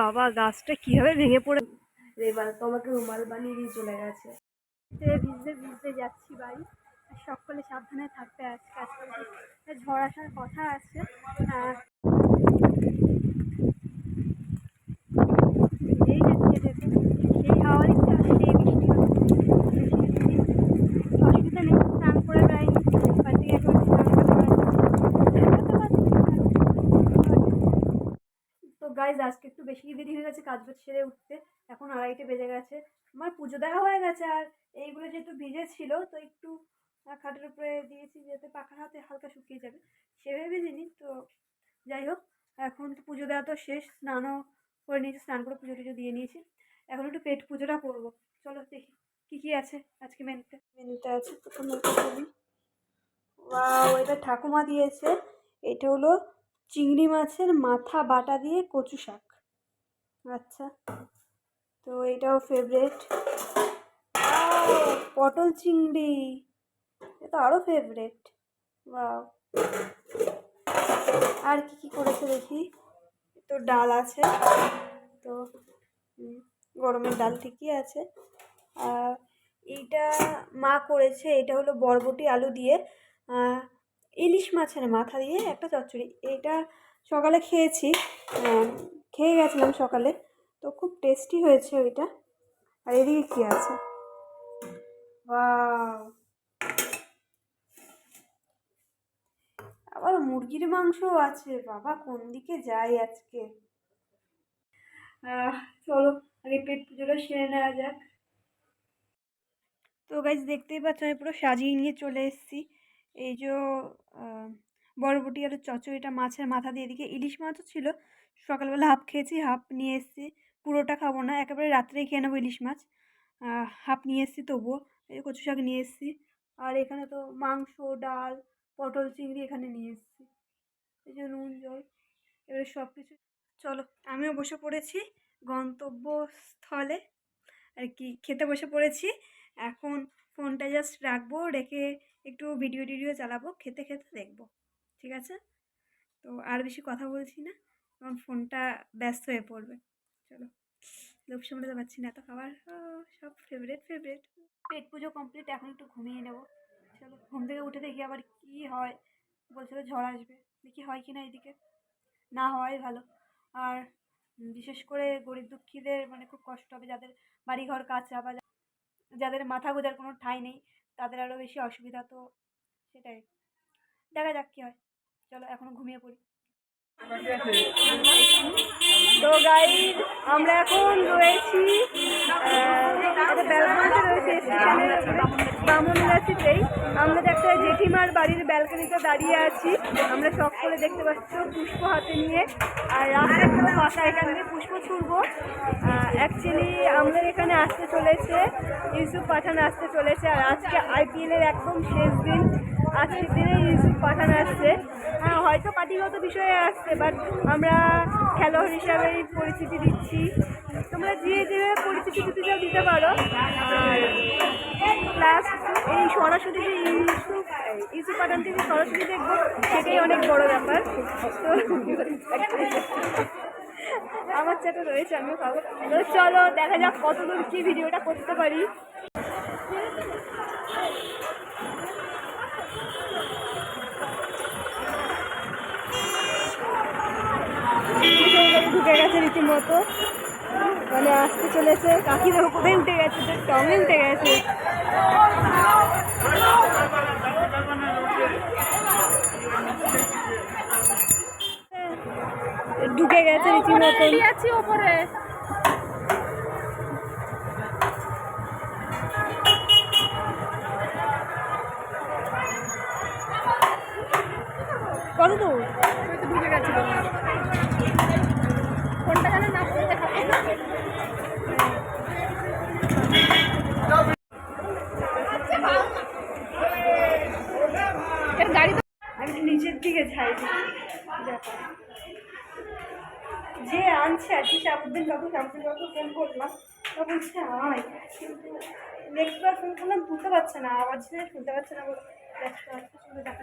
বাবা গাছটা কীভাবে ভেঙে পড়ে? এবার তোমাকে রুমাল বানিয়ে দিয়ে চলে গেছে। ভিজতে ভিজতে যাচ্ছি বাড়ি। আর সকলে সাবধানে থাকতে আজকে আজকাল ঝড় আসার কথা আছে। দেখুন সেই হাওয়া দিচ্ছে আর সেই বৃষ্টি হচ্ছে অসুবিধা নেই স্নান করে বেড়াইনি বাড়ি থেকে এখন স্নান করে তো গাইজ আজকে একটু বেশি দেরি হয়ে গেছে, কাজ সেরে উঠতে। এখন আড়াইটে বেজে গেছে। আমার পুজো দেওয়া হয়ে গেছে, আর এইগুলো যেহেতু ভিজে ছিল, তো একটু খাটের উপরে দিয়েছি যাতে পাখার হাতে হালকা শুকিয়ে যাবে। সেভাবে জিনিস তো যাই হোক, এখন তো পুজো দেওয়া তো শেষ, স্নানও করে নিয়েছি, স্নান করে পুজো টুজো দিয়ে নিয়েছি। এখন একটু পেট পুজোটা করব। চলো দেখি কী কী আছে আজকে মেনুতে। মেনুতে আছে প্রথমে এটা ঠাকুমা দিয়েছে। এটা হলো চিংড়ি মাছের মাথা বাটা দিয়ে কচু শাক। আচ্ছা তো এটাও ফেভারেট পটল চিংড়ি এটা আরও ফেভারেট ওয়াও। আর কি কি করেছে দেখি? তো ডাল আছে, তো গরমের ডাল ঠিকই আছে। এইটা মা করেছে, এটা হলো বরবটি আলু দিয়ে। ইলিশ মাছের মাথা দিয়ে একটা চচ্চড়ি। এটা সকালে খেয়েছি খেয়ে গেছিলাম সকালে। তো খুব টেস্টি হয়েছে ওইটা। আর এদিকে কী আছে? আবার মুরগির মাংসও আছে। বাবা, কোন দিকে যাই আজকে? চলো আগে পেট পুজোটা সেরে নেওয়া যাক। তো গাইজ দেখতেই পাচ্ছ আমি পুরো সাজিয়ে নিয়ে চলে এসেছি। এই যে বরবটি আর চচ্চড়িটা মাছের মাথা দিয়ে এদিকে ইলিশ মাছও ছিল। সকালবেলা হাফ খেয়েছি, হাফ নিয়ে এসেছি। পুরোটা খাব না, একেবারে রাত্রেই খেয়ে নেব ইলিশ মাছ। হাফ নিয়ে এসেছি তবুও, এই কচু শাক নিয়ে এসেছি। আর এখানে তো মাংস, ডাল, পটল, চিংড়ি এখানে নিয়ে এসেছি। এই যে নুন, জল, এবারে সব কিছু চলো, আমিও বসে পড়েছি গন্তব্যস্থলে। আর কি, খেতে বসে পড়েছি। এখন ফোনটা জাস্ট রাখব, রেখে একটু ভিডিও টিডিও চালাবো, খেতে খেতে দেখব, ঠিক আছে? তো আর বেশি কথা বলছি না কারণ ফোনটা ব্যস্ত হয়ে পড়বে, চলো। লোভ সামলাতে পারছি না এত খাবার সব ফেভারেট ফেভারেট পেট পুজো কমপ্লিট এখন একটু ঘুমিয়ে নেব, চলো। ঘুম থেকে উঠে দেখি আবার কি হয়, বলছিল ঝড় আসবে, দেখি হয় কি না এদিকে, না হওয়াই ভালো। আর বিশেষ করে গরিব দুঃখীদের মানে খুব কষ্ট হবে, যাদের বাড়িঘর বা যা- যাদের মাথা গোজার কোনো ঠাঁই নেই, তাদের আরও বেশি অসুবিধা তো সেটাই। দেখা যাক কী হয়। চলো এখনও ঘুমিয়ে পড়ি। তো গাই আমরা এখন রয়েছি রয়েছে বামনগাছিতেই আমরা একটা জেঠিমার বাড়ির ব্যালকনিতে দাঁড়িয়ে আছি। আমরা সব করে দেখতে পাচ্ছ পুষ্প হাতে নিয়ে। আর রাস্তা পুরো ফাঁকা এখান থেকে পুষ্প ছুড়বো। অ্যাকচুয়ালি আমাদের এখানে আসতে চলেছে, ইউসুফ পাঠান আসতে চলেছে। আর আজকে আইপিএলের একদম শেষ দিন। আজকের দিনে ইউসুফ পাঠান আসছে। হ্যাঁ হয়তো পার্টিগত বিষয়ে আসছে বাট আমরা খেলোয়াড় হিসাবেই পরিচিতি দিচ্ছি। তোমরা যে যেভাবে পরিচিতি দিতে চাও দিতে পারো। প্লাস এই সরাসরি যে ইউসুফ ইউসুফ থেকে সরাসরি দেখব, সেটাই অনেক বড় ব্যাপার। আমার চ্যাটে রয়েছে, আমিও খাব। তো চলো, দেখা যাক কতদূর কি ভিডিওটা করতে পারি। ঢুকে গেছে রীতিমতো। মানে আসতে চলেছে। কাকিরা কোথায় উঠে গেছে তো টমে উঠে গেছে। ঢুকে গেছে রীতিমতো। আছি ওপরে কত তো ঢুকে গেছিল ফোনটা যেন নাচতে যে আনছে আর কি শাহাবুদ্দিন বাবু শাহাবুদ্দিন বাবু ফোন করলাম তা বলছে আয়। কিন্তু নেক্সট বার ফোন করলাম শুনতে পারছে না আওয়াজ শুনে শুনতে পাচ্ছে না বলে। ব্যস্ত আছে শুনে দেখা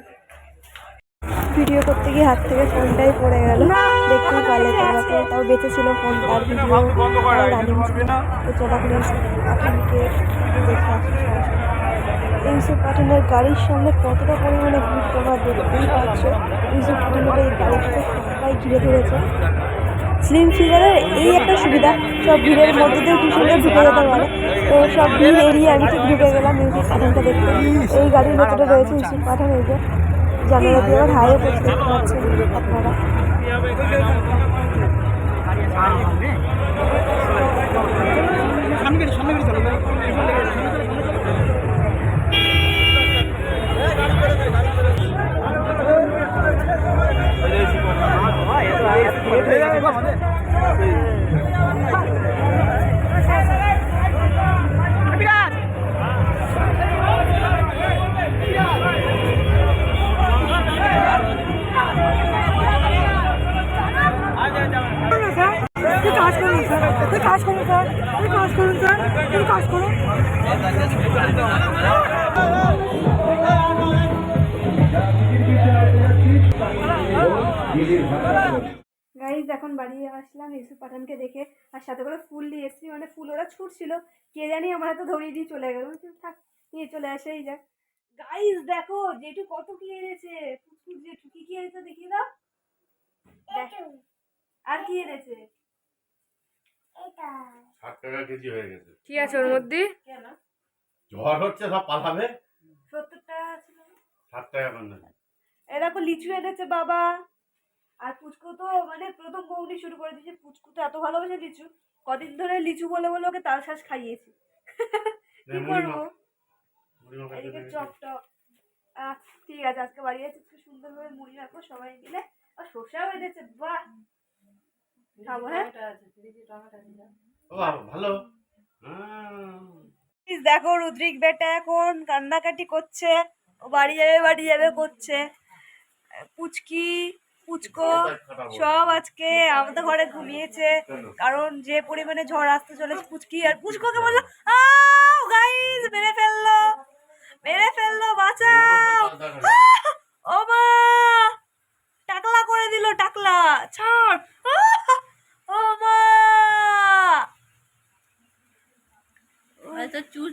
ভিডিও করতে গিয়ে হাত থেকে ফোনটাই পড়ে গেল। দেখতেই পারলে তোমরা তাও বেঁচে ছিল ফোনটার ভিডিও তাও রানিং তো চলাকালীন পাঠানকে দেখে ইউসুফ পাঠানের গাড়ির সামনে কতটা পরিমাণে ভিড় তোমরা দেখতেই পাচ্ছ। ইউসুফ পাঠানের এই গাড়িটাকে সবাই ঘিরে ধরেছে। স্লিম ফিগারের এই একটা সুবিধা, সব ভিড়ের মধ্যে দিয়ে কি সুন্দর ঢুকে যেতে পারে। তো সব ভিড় এড়িয়ে আমি ঠিক ঢুকে গেলাম মিউজিক পাঠানটা দেখতে। এই গাড়ির ভেতরে রয়েছে মিউজিক পাঠান এই যে। জানালা দিয়ে আবার হাইও করতে আপনারা গাইজ এখন বাড়ি আসলাম ইউসুফ পাঠানকে দেখে আর সাথে করে ফুল নিয়ে এসেছি মানে ফুল ওরা ছুটছিল। কে জানি আমার হাতে ধরিয়ে দিয়ে চলে গেল। থাক নিয়ে চলে আসে যাক। গাইজ দেখো জেঠু কত কি এনেছে। পুচকুর জেঠু কি কি এনেছে দেখিয়ে দাও। আর কি এনেছে? ষাট টাকা কেজি হয়ে গেছে। কি আছে ওর মধ্যে? কেন? ঝড় হচ্ছে সব পালাবে সত্তর টাকা ছিল ষাট টাকা করে নেবে। এ দেখো লিচু এনেছে বাবা। আর পুচকু তো মানে প্রথম বৌনি শুরু করে দিয়েছে পুচকু তো এত ভালোবাসে লিচু কদিন ধরে লিচু বলে বলে ওকে তাল শ্বাস খাইয়েছি। কি মুড়ি করব? মাখ- মুড়ি মাখা এদিকে খেতে চপ টপ। ঠিক আছে আজকে বাড়ি আছে খুব সুন্দরভাবে মুড়ি রাখব সবাই মিলে। আর শসাও এনেছে বাহ! খাব হ্যাঁ? ভালো। হ্যাঁ। দেখো রুদ্রিক বেটা এখন কান্নাকাটি করছে ও বাড়ি যাবে বাড়ি যাবে করছে। পুচকি পুচকো সব আজকে আমাদের ঘরে ঘুমিয়েছে কারণ যে পরিমাণে ঝড় আসতে চলেছে পুচকি আর পুচকোকে বলল আও গাইস মেরে ফেলল মেরে ফেলল বাঁচাও আহ! ও মা টাকলা করে দিল টাকলা ছাড় আহ! ও মা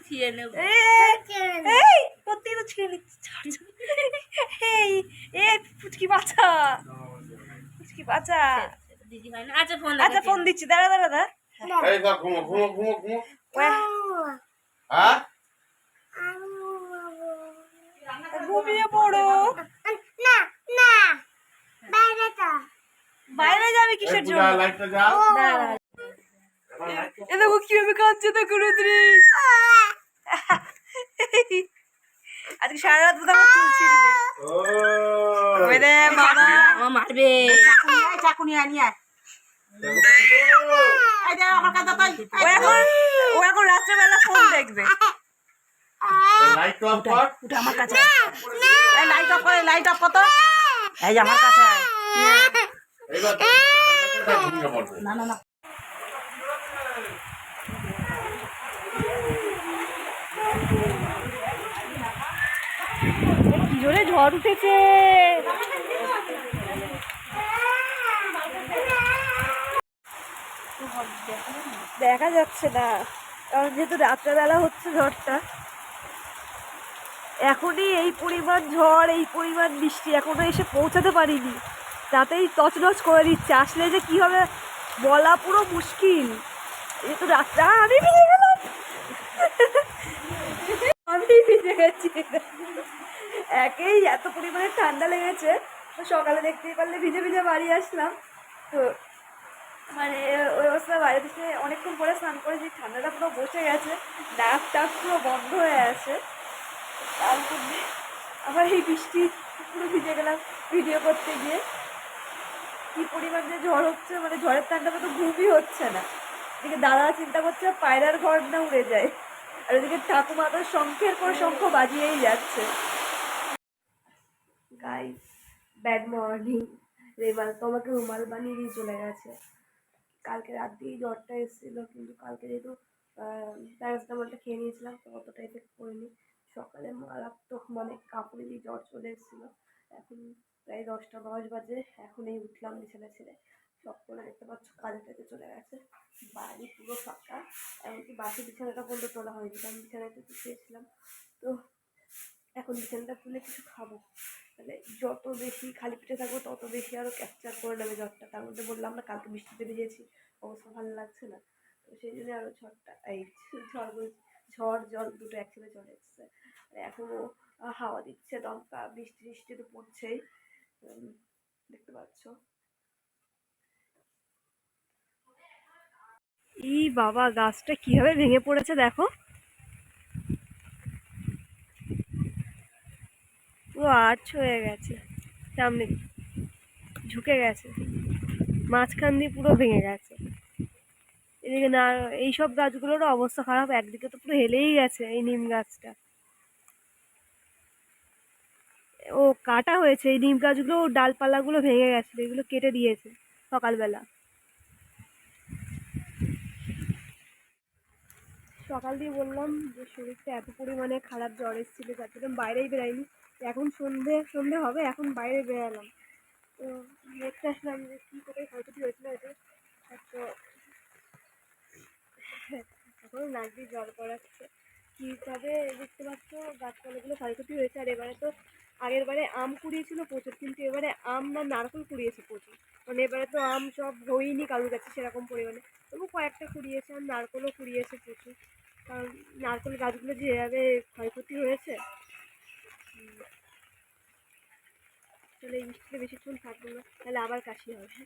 ছিঁড়ে নেব এই এই প্রত্যেক তো ছিঁড়ে নিচ্ছে ছাড়। এই এই পুচকি বাঁচা পুচকি বাঁচা দিদি হয় না আচ্ছা ফোন আচ্ছা ফোন দিচ্ছি দাঁড়া দাঁড়া দাঁড়া। এই দাও, ঘুমো ঘুমো ঘুমো ঘুমো। হ্যাঁ? ঘুমিয়ে পড়ো। বাইরে যাবে কিসের জন্য? লাইটটা এ দেখো কীভাবে কাঁদছে দেখো রুদ্রিক আজকে সারা রাত আমার চুল ছিঁড়বে। মারবে। ও এখন রাত্রেবেলা ফোন দেখবে। লাইট অফ কর। আমার কাছে লাইট অফ করে লাইট অফ কত? এই যে আমার কাছে না। না না জোরে ঝড় উঠেছে। দেখা যাচ্ছে না। কারণ যেহেতু রাত্রেবেলা হচ্ছে ঝড়টা, এখনই এই পরিমাণ ঝড়, এই পরিমাণ বৃষ্টি এখনও এসে পৌঁছাতে পারিনি। তাতেই তছনছ করে দিচ্ছে। আসলে যে কি হবে বলা পুরো মুশকিল। যেহেতু রাত্রে আমি ভিজে গেলাম। আমি ভিজে গেছি। একেই এত পরিমাণে ঠান্ডা লেগেছে। সকালে দেখতেই পারলে ভিজে ভিজে বাড়ি আসলাম। তো মানে ওই অবস্থা বাইরে থেকে অনেকক্ষণ পরে স্নান করে যে ঠান্ডাটা পুরো বসে গেছে, নাক টাক পুরো বন্ধ হয়ে আছে। তারপরে আবার এই বৃষ্টি পুরো ভিজে গেলাম ভিডিও করতে গিয়ে। কি পরিমাণ যে ঝড় হচ্ছে মানে ঝড়ের ঠান্ডাটা তো ঘুমই হচ্ছে না। এদিকে দাদা চিন্তা করছে পায়রার ঘর না উড়ে যায়। আর ওদিকে ঠাকুমা তো শঙ্খের পর শঙ্খ বাজিয়েই যাচ্ছে। গাইস ব্যাড মর্নিং রেবাল তোমাকে রুমাল বানিয়ে চলে গেছে। কালকে রাত দিয়েই জ্বরটা এসেছিল, কিন্তু কালকে যেহেতু প্যারাসিটামলটা খেয়ে নিয়েছিলাম, তো অতটা এফেক্ট করিনি সকালে মারাত্মক মানে কাপড়ে দিয়ে জ্বর চলে এসেছিল। এখন প্রায় দশটা দশ বাজে এখন এই উঠলাম বিছানা ছেড়ে। সব করে দেখতে পাচ্ছ, কাজে টাজে চলে গেছে। বাড়ি পুরো ফাঁকা। এমনকি বাসি বিছানাটা পর্যন্ত তোলা হয়নি, কারণ বিছানাতে শুয়েছিলাম তো এখন বিছানাটা তুলে কিছু খাব। তাহলে যত বেশি খালি পিঠে থাকব, তত বেশি আরও ক্যাপচার করে নেবে জ্বরটা। তার মধ্যে বললাম না, কালকে বৃষ্টিতে ভিজেছি, অবস্থা ভালো লাগছে না। তো সেই জন্য আরও ঝড়টা, এই ঝড় ঝড়, জল দুটো একসাথে চলে এসছে। আর এখনও হাওয়া দিচ্ছে, দমকা, বৃষ্টি বৃষ্টি তো পড়ছেই। দেখতে পাচ্ছ। ই বাবা, গাছটা কীভাবে ভেঙে পড়েছে দেখো। পুরো আর্চ হয়ে গেছে। সামনে। ঝুঁকে গেছে। মাঝখান দিয়ে পুরো ভেঙে গেছে। এদিকে না, এইসব গাছগুলোরও অবস্থা খারাপ। একদিকে তো পুরো হেলেই গেছে এই নিম গাছটা। ও কাটা হয়েছে। এই নিম গাছগুলো, ডালপালাগুলো ভেঙে গেছে। এগুলো কেটে দিয়েছে সকালবেলা। সকাল দিয়ে বললাম যে, শরীরটা এত পরিমাণে খারাপ জ্বর এসেছিল, যার জন্য বাইরেই বেরাইনি এখন সন্ধে সন্ধে হবে, এখন বাইরে বেরালাম। তো দেখতে আসলাম যে কী করে ক্ষয়ক্ষতি হয়েছিল এটা তো এখন নাক দিয়ে জল পড়াচ্ছে। কীভাবে দেখতে পাচ্ছ, গাছপালাগুলো ক্ষয়ক্ষতি হয়েছে। আর এবারে তো আগের বারে আম কুড়িয়েছিল প্রচুর, কিন্তু এবারে আম না নারকেল কুড়িয়েছে প্রচুর। মানে এবারে তো আম সব হয়নি কারোর কাছে সেরকম পরিমাণে। তবু কয়েকটা কুড়িয়েছে, আর নারকেলও কুড়িয়েছে প্রচুর। কারণ নারকেল গাছগুলো যেভাবে ক্ষয়ক্ষতি হয়েছে তাহলে এই বৃষ্টিতে বেশিক্ষণ থাকব না তাহলে আবার কাশি হবে।